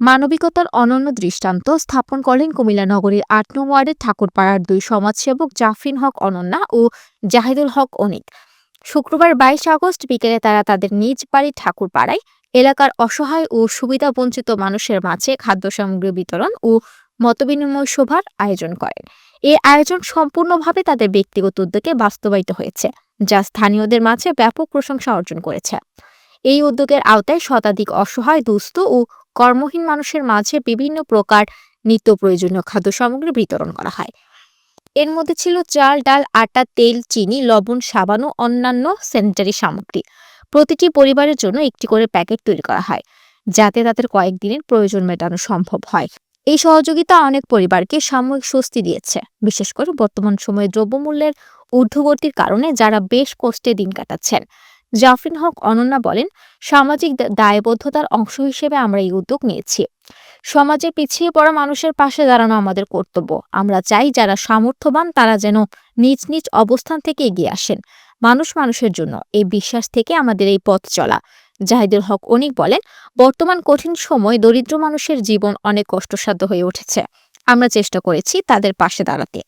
মানবিকতার অনন্য দৃষ্টান্ত স্থাপন করেন কুমিল্লা নগরীর আট নং ওয়ার্ডের ঠাকুরপাড়ার দুই সমাজসেবক জাফরিন হক অনন্যা ও জাহিদুল হক অনিক। শুক্রবার বাইশ আগস্ট বিকেলে তারা তাদের নিজ বাড়ি ঠাকুরপাড়ায় এলাকার অসহায় ও সুবিধাবঞ্চিত মানুষের মাঝে খাদ্য সামগ্রী বিতরণ ও মতবিনিময় সভার আয়োজন করেন। এই আয়োজন সম্পূর্ণভাবে তাদের ব্যক্তিগত উদ্যোগে বাস্তবায়িত হয়েছে, যা স্থানীয়দের মাঝে ব্যাপক প্রশংসা অর্জন করেছে। এই উদ্যোগের আওতায় শতাধিক অসহায়, দুস্থ ও কর্মহীন মানুষের মাঝে বিভিন্ন প্রকার নিত্য প্রয়োজনীয় খাদ্য সামগ্রী বিতরণ করা হয়। এর মধ্যে ছিল চাল, ডাল, আটা, তেল, চিনি, লবণ সাবান ও অন্যান্য স্যানিটারি সামগ্রী। প্রতিটি পরিবারের জন্য একটি করে প্যাকেট তৈরি করা হয়, যাতে তাদের কয়েকদিনের প্রয়োজন মেটানো সম্ভব হয়। এই সহযোগিতা অনেক পরিবারকে সাময়িক স্বস্তি দিয়েছে, বিশেষ করে বর্তমান সময়ে দ্রব্যমূল্যের ঊর্ধ্বগতির কারণে যারা বেশ কষ্টে দিন কাটাচ্ছেন। জাফরিন হক অনন্যা বলেন, সামাজিক দায়বদ্ধতার অংশ হিসেবে আমরা এই উদ্যোগ নিয়েছি। সমাজে পিছিয়ে পড়া মানুষের পাশে দাঁড়ানো আমাদের কর্তব্য। আমরা চাই যারা সামর্থ্যবান তারা যেন নিজ নিজ অবস্থান থেকে এগিয়ে আসেন। মানুষ মানুষের জন্য এই বিশ্বাস থেকে আমাদের এই পথ চলা। জাহিদুল হক অনিক বলেন, বর্তমান কঠিন সময় দরিদ্র মানুষের জীবন অনেক কষ্টসাধ্য হয়ে উঠেছে। আমরা চেষ্টা করেছি তাদের পাশে দাঁড়াতে।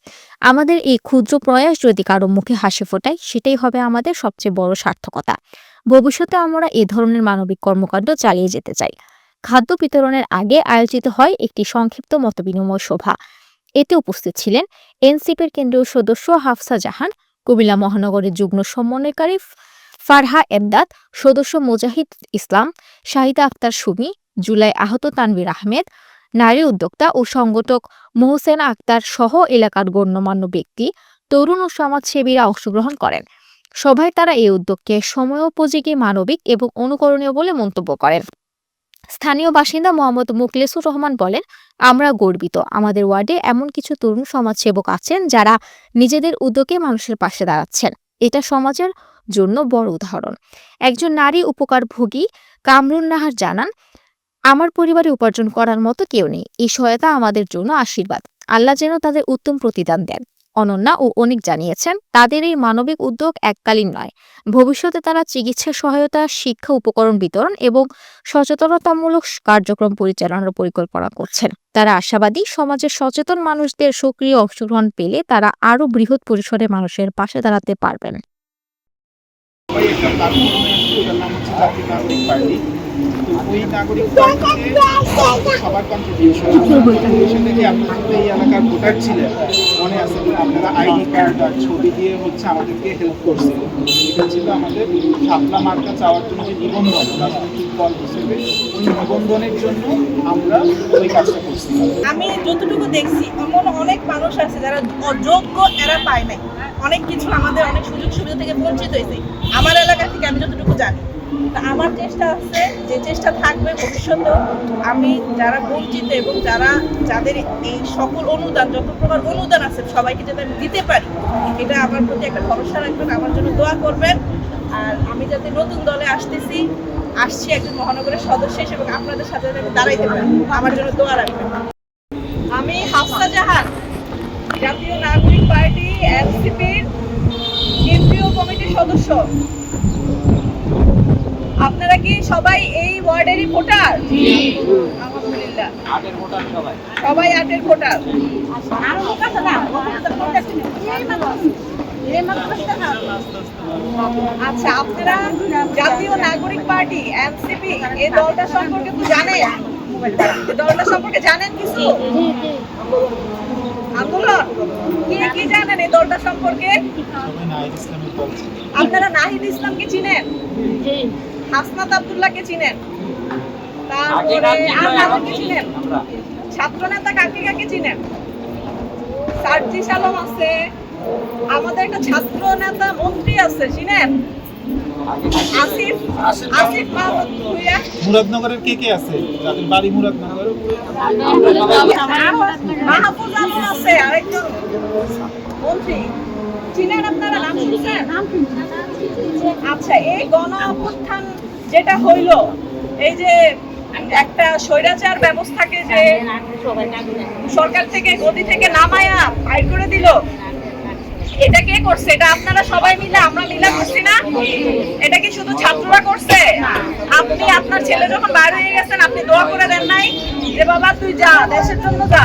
আমাদের এই ক্ষুদ্র প্রয়াস যদি কারও মুখে হাসি ফোটায়, সেটাই হবে আমাদের সবচেয়ে বড় সার্থকতা। ভবিষ্যতে আমরা এ ধরনের মানবিক কর্মকাণ্ড চালিয়ে যেতে চাই। খাদ্য বিতরণের আগে আয়োজিত হয় একটি সংক্ষিপ্ত মতবিনিময় সভা। এতে উপস্থিত ছিলেন এনসিপির কেন্দ্রীয় সদস্য হাফসা জাহান, কুমিল্লা মহানগরের যুগ্ম সমন্বয়কারী ফারহা এমদাদ, সদস্য মুজাহিদ ইসলাম, শাহিদা আক্তার সুমি, জুলাই আহত তানভীর আহমেদ নারী উদ্যোক্তা ও সংগঠক মোহসেন আক্তার সহ এলাকার গণ্যমান্য ব্যক্তি, তরুণ ও সমাজসেবীরা অংশগ্রহণ করেন। সভায় তারা এই উদ্যোগকে সময়োপযোগী মানবিক এবং অনুকরণীয় বলে মন্তব্য করেন। স্থানীয় বাসিন্দা মোহাম্মদ মুখলেসুর রহমান বলেন, আমরা গর্বিত। আমাদের ওয়ার্ডে এমন কিছু তরুণ সমাজসেবক আছেন যারা নিজেদের উদ্যোগে মানুষের পাশে দাঁড়াচ্ছেন। এটা সমাজের জন্য বড় উদাহরণ। একজন নারী উপকারভোগী কামরুন নাহার জানান আমার পরিবারে উপার্জন করার মতো কেউ নেই। এই সহায়তা আমাদের জন্য আশীর্বাদ। আল্লাহ যেন তাদের উত্তম প্রতিদান দেন। অনন্যা ও অনিক জানিয়েছেন, তাদের এই মানবিক উদ্যোগ এককালীন নয়। ভবিষ্যতে তারা চিকিৎসা সহায়তা, শিক্ষা উপকরণ বিতরণ এবং সচেতনতামূলক কার্যক্রম পরিচালনার পরিকল্পনা করছেন। তারা আশাবাদী, সমাজের সচেতন মানুষদের সক্রিয় অংশগ্রহণ পেলে তারা আরও বৃহৎ পরিসরে মানুষের পাশে দাঁড়াতে পারবেন। এই এলাকার ভোটার ছিলেন মনে আছে আইডি কার্ড ছবি দিয়ে হচ্ছে আমাদেরকে হেল্প করছিলেন এটা ছিল আমাদের জন্য ওই নিবন্ধনের জন্য আমরা ওই আমি যতটুকু দেখছি, এমন অনেক মানুষ আছে যারা অযোগ্য এরা পায় নাই। অনেক কিছু আমাদের অনেক সুযোগ সুবিধা থেকে বঞ্চিত হয়েছে। আমার এলাকা থেকে আমি যতটুকু জানি। তা আমার চেষ্টা আছে, যে চেষ্টা থাকবে ভবিষ্যতেও আমি যারা বঞ্চিত এবং যারা, যাদের এই সকল অনুদান, যত প্রকার অনুদান আছে, সবাইকে যাতে আমি দিতে পারি, এটা আমার প্রতি একটা ভরসা রাখবেন, আমার জন্য দোয়া করবেন। আর আমি যাতে নতুন দলে আসতেছি, আসছি একজন মহানগরের সদস্য হিসেবে আপনাদের সাথে দাঁড়াইতে পারি। আমার জন্য দোয়া রাখবেন। আমি হাফসা জাহান জাতীয় নাগরিক পার্টি এনসিপির কেন্দ্রীয় কমিটির সদস্য। আপনারা কি সবাই এই ওয়ার্ডেরই ভোটার? আলহামদুলিল্লাহ। সবাই। আটের ভোটার। আচ্ছা আপনারা জাতীয় নাগরিক পার্টি এনসিপি এই দলটা সম্পর্কে তো জানেন? এই দলটা সম্পর্কে জানেন কিছু? কি কি জানেন এই দলটা সম্পর্কে? আপনারা নাহিদ ইসলামকে চিনেন? হাসনাত আব্দুল্লাহকে চিনেন? তারপরে আর কাকে চিনেন? কাকে কাকে চিনেন? সার্জিস আলম আছে। আমাদের একটা ছাত্র নেতা মন্ত্রী আছে চিনেন? মুরাদনগরের কে কে আছে? যাদের বাড়ি মুরাদনগর আছে আরেকজন। মন্ত্রী। চিনেন আপনারা নাম শুনছেন? আচ্ছা এই গণ অভ্যুত্থান যেটা হইল এই যে একটা স্বৈরাচার ব্যবস্থাকে যে সরকার থেকে গদি থেকে নামায়া বাইর করে দিল এটা কে করছে? এটা আপনারা সবাই মিলে, আমরা মিলে করছি না? এটা কি শুধু ছাত্ররা করছে? আপনি, আপনার ছেলে যখন বাইরে হয়ে গেছেন, আপনি দোয়া করে দেন নাই? তুই যা, দেশের জন্য যা।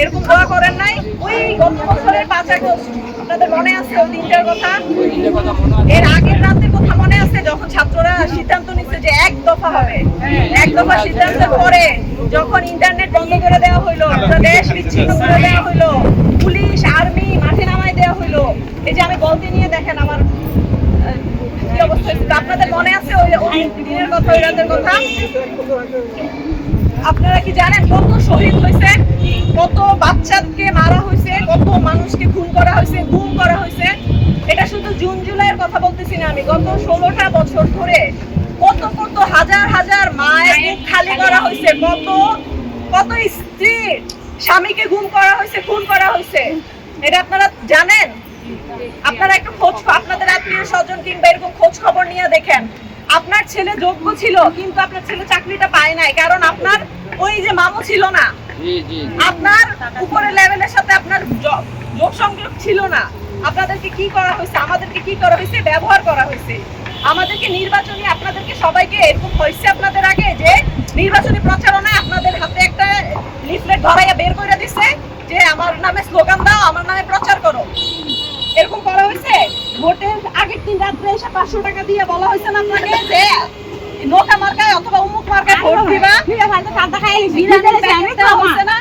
এরকম দোয়া করেন নাই? ওই গত বছরের পাঁচ আপনাদের মনে আছে ওই দিনটার কথা? এর আগের রাতের কথা মনে আছে, যখন ছাত্ররা সিদ্ধান্ত নিচ্ছে যে এক দফা হবে? এক দফা সিদ্ধান্তের পরে যখন ইন্টারনেট বন্ধ করে দেওয়া হইল দেশ বিচ্ছিন্ন করে দেওয়া হইল এই যে আমি বলতে নিয়ে দেখেন আমার আপনাদের মনে আছে ওই দিনের কথা, ওই রাতের কথা? আপনারা কি জানেন কত শহীদ হয়েছে? কত বাচ্চাকে মারা হয়েছে? কত মানুষকে খুন করা হয়েছে? গুম করা হয়েছে? এটা শুধু জুন, জুলাইয়ের কথা বলতেছি না আমি। গত ষোলোটা বছর ধরে কত কত হাজার হাজার মায়ের বুক খালি করা হয়েছে। কত কত স্ত্রী স্বামীকে গুম করা হয়েছে, খুন করা হয়েছে। এটা আপনারা জানেন? আপনারা একটু খোঁজ আপনাদের আত্মীয় স্বজন কিংবা এরকম খোঁজ খবর নিয়ে দেখেন। আপনার ছেলে যোগ্য ছিল কিন্তু আপনার ছেলে চাকরিটা পায় নাই কারণ আপনার ওই যে মামু ছিল না। আপনার উপরের লেভেলের সাথে আপনার যোগ সংযোগ ছিল না। আপনাদেরকে কি করা হয়েছে? আমাদেরকে কি করা হয়েছে? ব্যবহার করা হয়েছে। আমাদেরকে নির্বাচনী আপনাদেরকে সবাইকে এরকম হয়েছে আপনাদের আগে যে নির্বাচনী প্রচারণায় আপনাদের হাতে একটা লিফলেট ধরাইয়া বের করে দিছে যে আমার নামে স্লোগান দাও আমার নামে প্রচার করো। এরকম করা হয়েছে ভোটের আগের দিন রাত্রে এসে পাঁচশো টাকা দিয়ে বলা হয়েছে না আপনাকে যে নোটা মার্কায় অথবা উমুক মার্কায় ভোট দিবা বিরিয়ানির প্যাকেট দেওয়া হয়েছে না